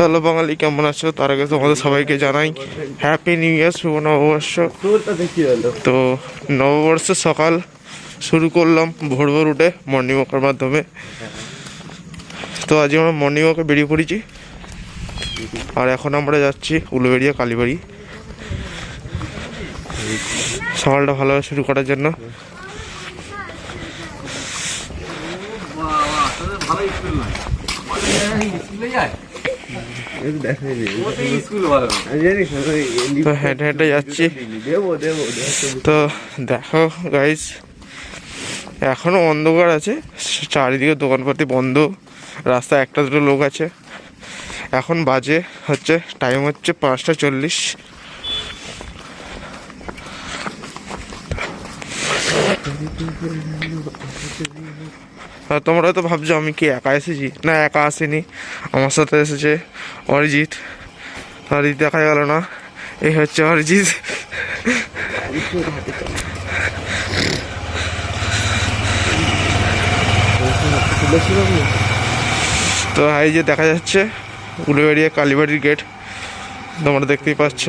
Hello বাঙালি, কেমন আছো? তার আগে তোমাদের সবাইকে জানাই হ্যাপি নিউ ইয়ার শুভ নববর্ষ। তো নববর্ষের সকাল শুরু করলাম ভোর ভোর উঠে মর্নিং ওয়াকের মাধ্যমে। তো আজকে আমরা মর্নিং ওয়াকে বেরিয়ে পড়েছি। আর এখন আমরা যাচ্ছি উলুবেড়িয়া, কালীবাড়ি। সকালটা ভালোভাবে শুরু করার জন্য। দেখাই নেই আমি জানিস না, ওই লিফট তো হেঁটে হেঁটে যাচ্ছি। তো দেখো গাইস এখনও অন্ধকার আছে। চারিদিকে দোকানপাতি বন্ধ রাস্তায় একটা দুটো লোক আছে। এখন বাজে হচ্ছে টাইম হচ্ছে পাঁচটা চল্লিশ। তোমরা তো ভাবছ, আমি কি একা এসেছি? না, একা আসিনি। আমার সাথে এসেছে অরিজিৎ। অরিজিৎ দেখা গেল না। এই হচ্ছে অরিজিৎ। তো এই যে দেখা যাচ্ছে, উলুবেড়িয়া কালীবাড়ির গেট তোমরা দেখতেই পাচ্ছ।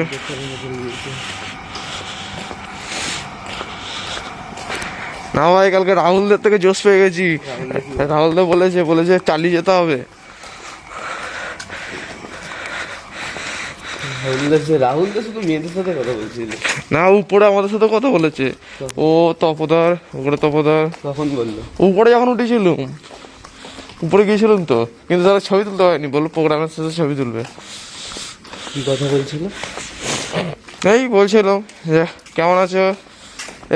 না ভাই কালকে রাহুলদের থেকে জোশ পেয়ে গেছি। রাহুলদা বলেছে বলেছে চালিয়ে যেতে হবে। না উপরে আমাদের সাথে কথা বলেছে। ও তপদার উপরে তপদার। তখন বলল। উপরে যখন উঠেছিলাম উপরে গিয়েছিলাম তো কিন্তু তারা ছবি তুলতে হয়নি বলল প্রোগ্রামের শেষে ছবি তুলবে। কি কথা বলছিল? এই বলছিলাম যে কেমন আছো?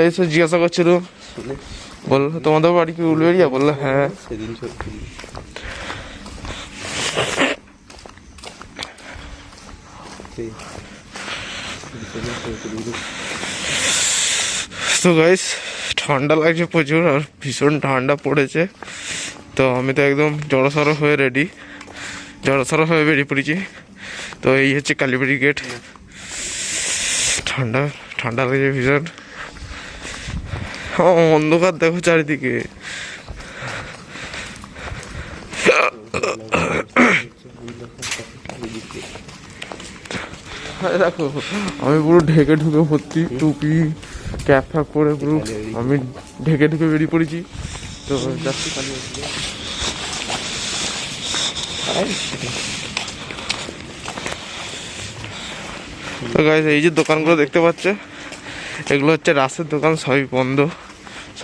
এই সব জিজ্ঞাসা করছিল শুনে বলল তোমাদের বাড়ি কি উলবেড়িয়া? বলল হ্যাঁ। সেদিন। তো গাইস ঠান্ডা লাগছে প্রচুর আর ভীষণ ঠান্ডা পড়েছে। তো আমি তো একদম জড়সড় হয়ে রেডি জড়সড় হয়ে বেরিয়ে পড়েছি। তো এই হচ্ছে কালীবাড়ি গেট ঠান্ডা ঠান্ডা লাগছে ভীষণ। অন্ধকার দেখো চারিদিকে। দেখো, আমি পুরো ঢেকে ঢুকে ভর্তি টুপি, ক্যাপ ফ্যাপ পরে পুরো আমি ঢেকে ঢুকে বেরিয়ে পড়েছি। তো এই যে দোকানগুলো দেখতে পাচ্ছে, এগুলো হচ্ছে রাসের দোকান, সবই বন্ধ।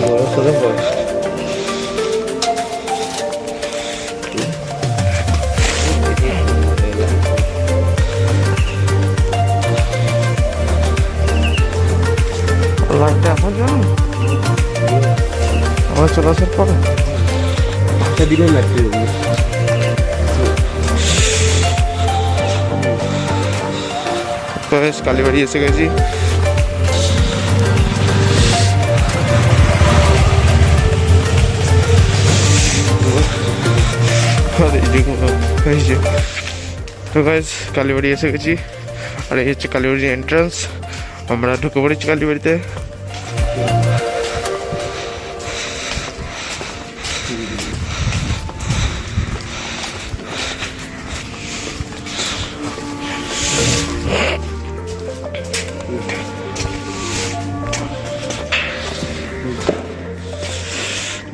বড় করে বল লাইটটা এখন জানো আমার চলে আসার একটা দিনে লাগছে বেশ কালীবাড়ি এসে গেছি আরে এই যে এই যে তো গাইজ কালীবাড়ি এসে গেছি আর এই হচ্ছে কালীবাড়ির এন্ট্রান্স আমরা ঢুকে পড়েছি কালীবাড়িতে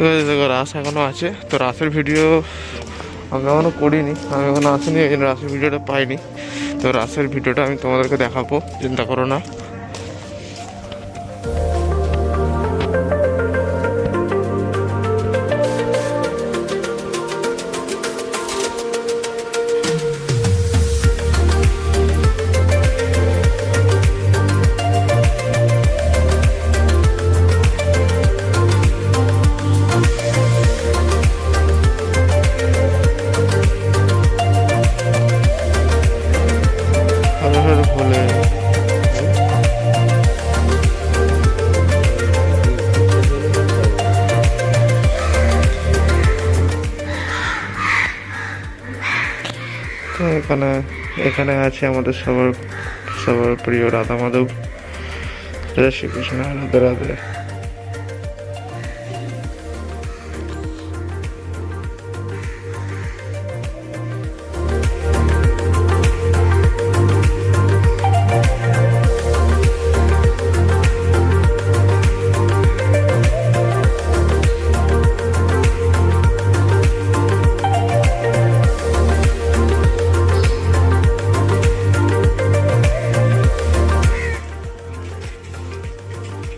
তো দেখো, রাস এখনও আছে। তো রাসের ভিডিও আমি এখনও করিনি। আমি এখনও আসিনি এই জন্য রাসের ভিডিওটা পাইনি। তো রাসের ভিডিওটা আমি তোমাদেরকে দেখাবো, চিন্তা করো না। এখানে এখানে আছে আমাদের সবার সবার প্রিয় রাধা মাধব। শ্রীকৃষ্ণ রাধে রাধে।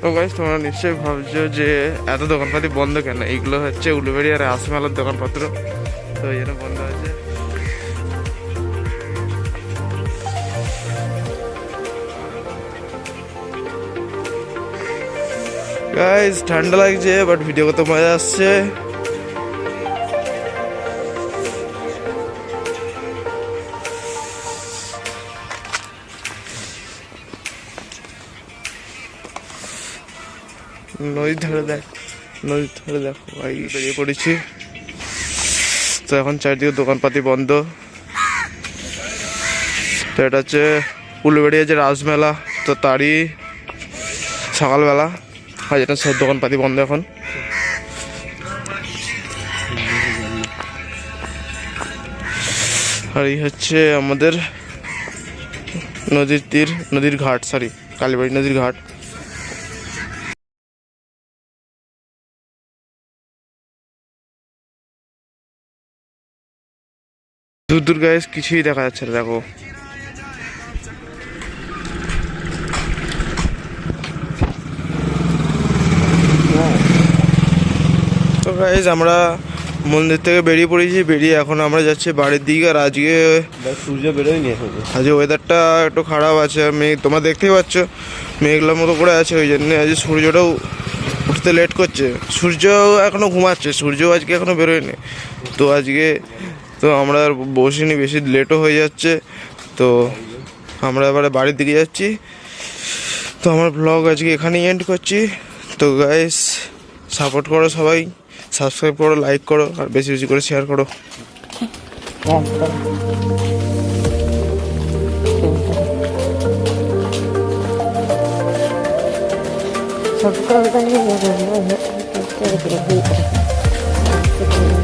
তো গাইস তোমরা নিশ্চয়ই ভাবছ যে এত দোকানপাতি বন্ধ কেন? এইগুলো হচ্ছে উলুবেড়ি আর আসমেলার দোকানপত্র। তো এই জন্য বন্ধ আছে। গাইজ ঠান্ডা লাগছে বাট ভিডিও করতে মজা আসছে। নদীর ধারে দেখ, নদীর ধারে দেখো, ভাই, বেরিয়ে পড়েছি। তো এখন চারিদিকে দোকানপাতি বন্ধ। তো এটা হচ্ছে উলুবেড়ি যে রাজমেলা, তো তারই সকালবেলা। আর এটা সব দোকানপাতি বন্ধ এখন। আর এই হচ্ছে আমাদের নদীর তীর, নদীর ঘাট সরি কালীবাড়ি নদীর ঘাট। দূর দূর গায়ে কিছুই দেখা যাচ্ছে না দেখো। তো গাইজ আমরা মন্দির থেকে বেরিয়ে পড়েছি বেরিয়ে এখন আমরা যাচ্ছি বাড়ির দিকে আর আজকে সূর্য বেরোয়নি এখনও। আজকে ওয়েদারটা একটু খারাপ আছে মেঘ তোমরা দেখতেই পাচ্ছ মেঘলার মতো করে আছে ওই জন্য আজ সূর্যটাও উঠতে লেট করছে। সূর্য এখনও ঘুমাচ্ছে সূর্য আজকে এখনও বেরোয়নি। তো আজকে তো আমরা আর বসিনি, বেশি লেটও হয়ে যাচ্ছে। তো আমরা এবারে বাড়ির দিকে যাচ্ছি। তো আমার ব্লগ আজকে এখানেই এন্ড করছি। তো গাইস সাপোর্ট করো সবাই সাবস্ক্রাইব করো লাইক করো, আর বেশি বেশি করে শেয়ার করো। Yürüyorum.